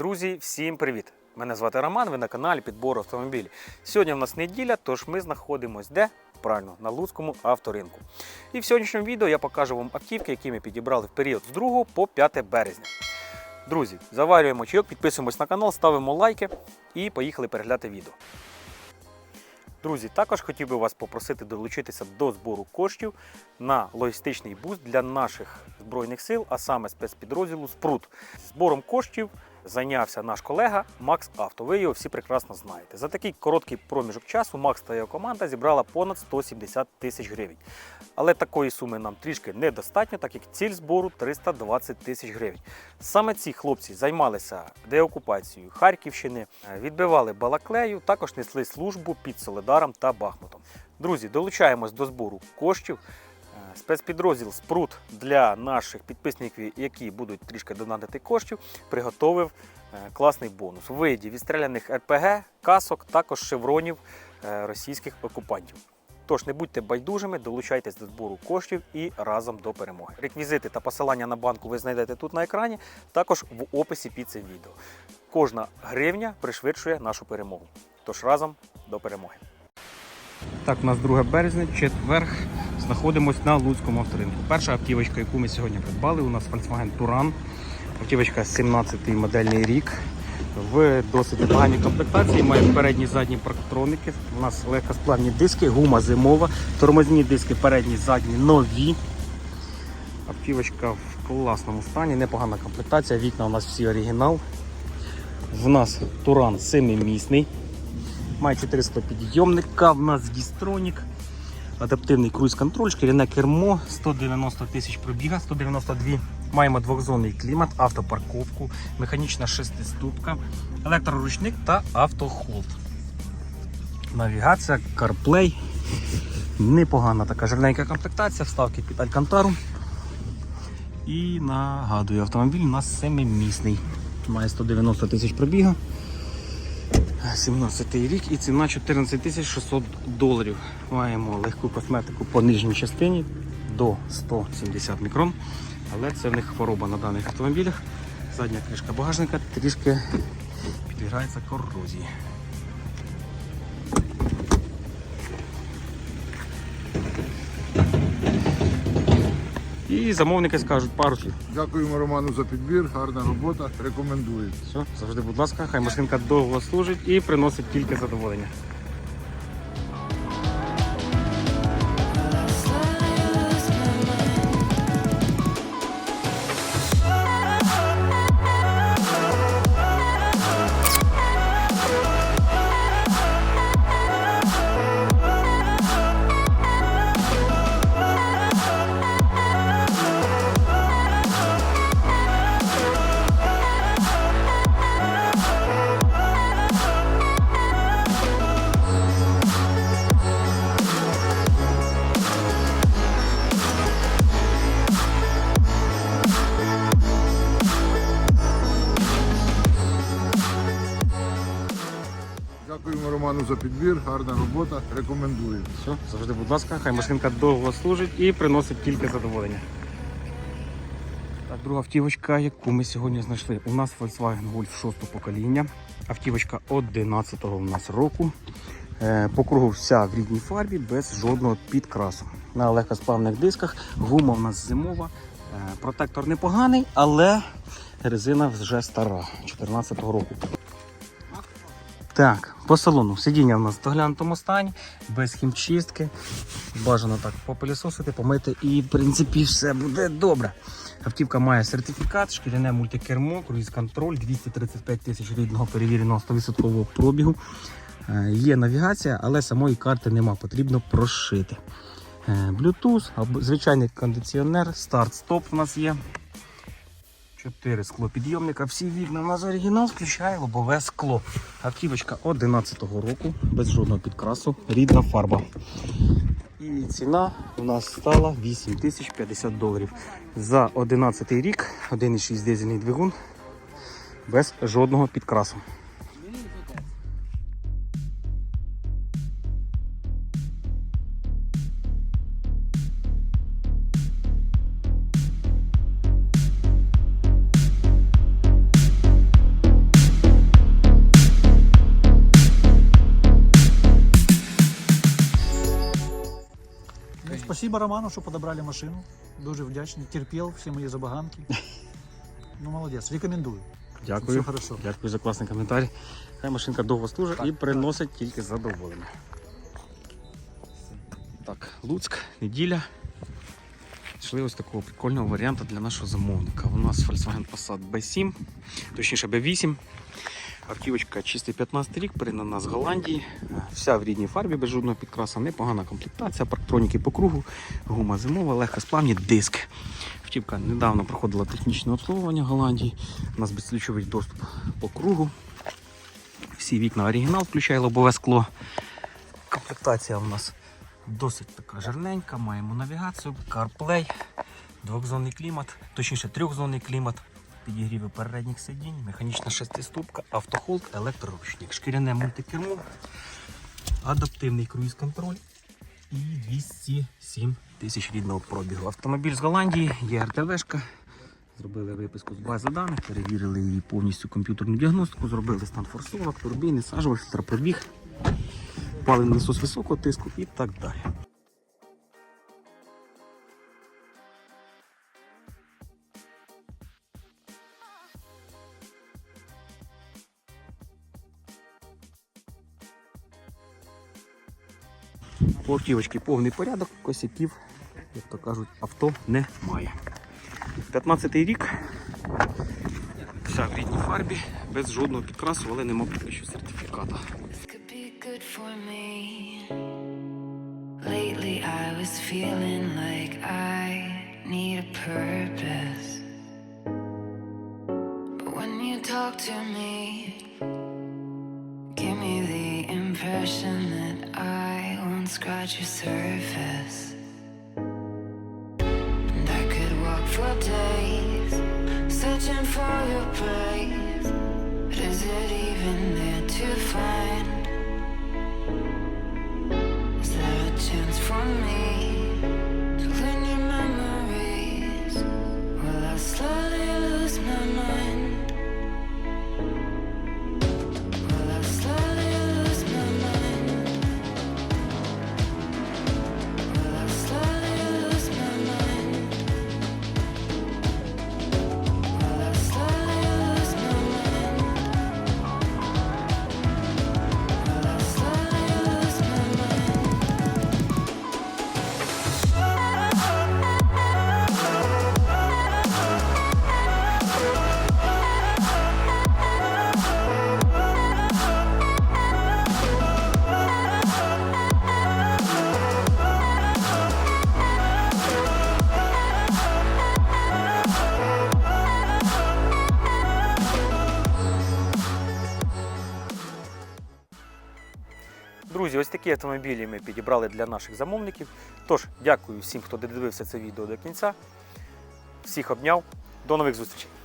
Друзі, всім привіт! Мене звати Роман, ви на каналі Підбору автомобілів. Сьогодні в нас неділя, тож ми знаходимося де? Правильно, на Луцькому авторинку. І в сьогоднішньому відео я покажу вам автівки, які ми підібрали в період з 2 по 5 березня. Друзі, заварюємо чайок, підписуємось на канал, ставимо лайки і поїхали переглядати відео. Друзі, також хотів би вас попросити долучитися до збору коштів на логістичний буст для наших збройних сил, а саме спецпідрозділу Спрут. Збором коштів зайнявся наш колега Макс Авто. Ви його всі прекрасно знаєте. За такий короткий проміжок часу Макс та його команда зібрала понад 170 тисяч гривень. Але такої суми нам трішки недостатньо, так як ціль збору 320 тисяч гривень. Саме ці хлопці займалися деокупацією Харківщини, відбивали Балаклею, також несли службу під Соледаром та Бахмутом. Друзі, долучаємось до збору коштів. Спецпідрозділ Спрут для наших підписників, які будуть трішки донатити коштів, приготовив е, класний бонус у виді відстріляних РПГ, касок, також шевронів е, російських окупантів. Тож не будьте байдужими, долучайтесь до збору коштів і разом до перемоги. Реквізити та посилання на банку ви знайдете тут на екрані, також в описі під цим відео. Кожна гривня пришвидшує нашу перемогу. Тож разом до перемоги. Так, у нас 2 березня, четверг. Знаходимось на Луцькому авторинку. Перша автівочка, яку ми сьогодні придбали, у нас Volkswagen Touran. Автівочка 17-й модельний рік. В досить поганій комплектації. Має передні задні парктроники. У нас легкосплавні диски, гума зимова, тормозні диски передні, задні нові. Автівочка в класному стані, непогана комплектація. Вікна у нас всі оригінал. В нас Туран 7-місний. Має 400 підйомника, в нас дістронік, адаптивний круїз-контроль, шкіряне кермо, 190 тисяч пробіга, 192. Маємо двохзонний клімат, автопарковку, механічна шестиступка, електроручник та автохолд. Навігація, CarPlay. Непогана така жирненька комплектація, вставки під Алькантару. І нагадую, автомобіль у нас 7-місний. Має 190 тисяч пробіга. 17 рік і ціна 14 600 доларів. Маємо легку косметику по нижній частині до 170 мікрон. Але це в них хвороба на даних автомобілях. Задня кришка багажника трішки підбирається корозії. І замовники скажуть пару слів. Дякуємо Роману за підбір, гарна робота, рекомендую. Все, завжди, будь ласка, хай машинка довго служить і приносить тільки задоволення. Роману за підбір, гарна робота, рекомендую. Все, завжди, будь ласка, хай машинка довго служить і приносить тільки задоволення. Так, друга автівочка, яку ми сьогодні знайшли. У нас Volkswagen Golf 6 покоління. Автівочка 11-го у нас року. Е, По кругу вся в рідній фарбі, без жодного підкрасу. На легкосплавних дисках. Гума у нас зимова. Е, Протектор непоганий, але резина вже стара, 14-го року. Так, по салону. Сидіння в нас в доглянутому стані, без хімчистки. Бажано так попилісосити, помити і, в принципі, все буде добре. Автівка має сертифікат, шкіряне мультикермо, круїз-контроль, 235 тисяч рідного перевіреного 100% пробігу. Е, Є навігація, але самої карти нема, потрібно прошити. Е, Bluetooth, звичайний кондиціонер, старт-стоп у нас є. Чотири склопідйомника, всі вікна у нас оригінал, включає лобове скло. Автівочка 11-го року, без жодного підкрасу, рідна фарба. І ціна у нас стала 8050 доларів. За 11 рік 1,6 дизельний двигун без жодного підкрасу. Спасибо Роману, що подобрали машину. Дуже вдячний. Терпів всі мої забаганки. Ну, молодець, рекомендую. Дякую. Все хорошо. Дякую за класний коментар. Хай машинка довго служить Так, і приносить тільки задоволення. Так, Луцьк, неділя. Йшли ось такого прикольного варіанту для нашого замовника. У нас Volkswagen Passat B7, точніше B8. Автівочка чистий 15 рік, передана з Голландії. Вся в рідній фарбі без жодного підкраса, непогана комплектація, парктроніки по кругу, гума зимова, легкосплавні, диск. Автівка недавно проходила технічне обслуговування в Голландії. У нас безключовий доступ по кругу. Всі вікна оригінал, включає лобове скло. Комплектація у нас досить така жирненька. Маємо навігацію, CarPlay, двохзонний клімат, точніше трьохзонний клімат, підігріви передніх сидінь, механічна шестиступка, автохолд, електроручник, шкіряне мультикермо, адаптивний круїз-контроль і 207 тисяч рідного пробігу. Автомобіль з Голландії, є РТВшка. Зробили виписку з бази даних, перевірили її повністю комп'ютерну діагностику, зробили стан форсунок, турбіни, сажовий пробіг, паливний насос високого тиску і так далі. По повний порядок, косяків, як то кажуть, авто немає. 15-й рік. Вся в рідній фарбі, без жодного підкрасу, але нема поки що сертифіката. talk to me, give me the impression that your surface. Друзі, ось такі автомобілі ми підібрали для наших замовників. Тож, дякую всім, хто додивився це відео до кінця. Всіх обняв. До нових зустрічей!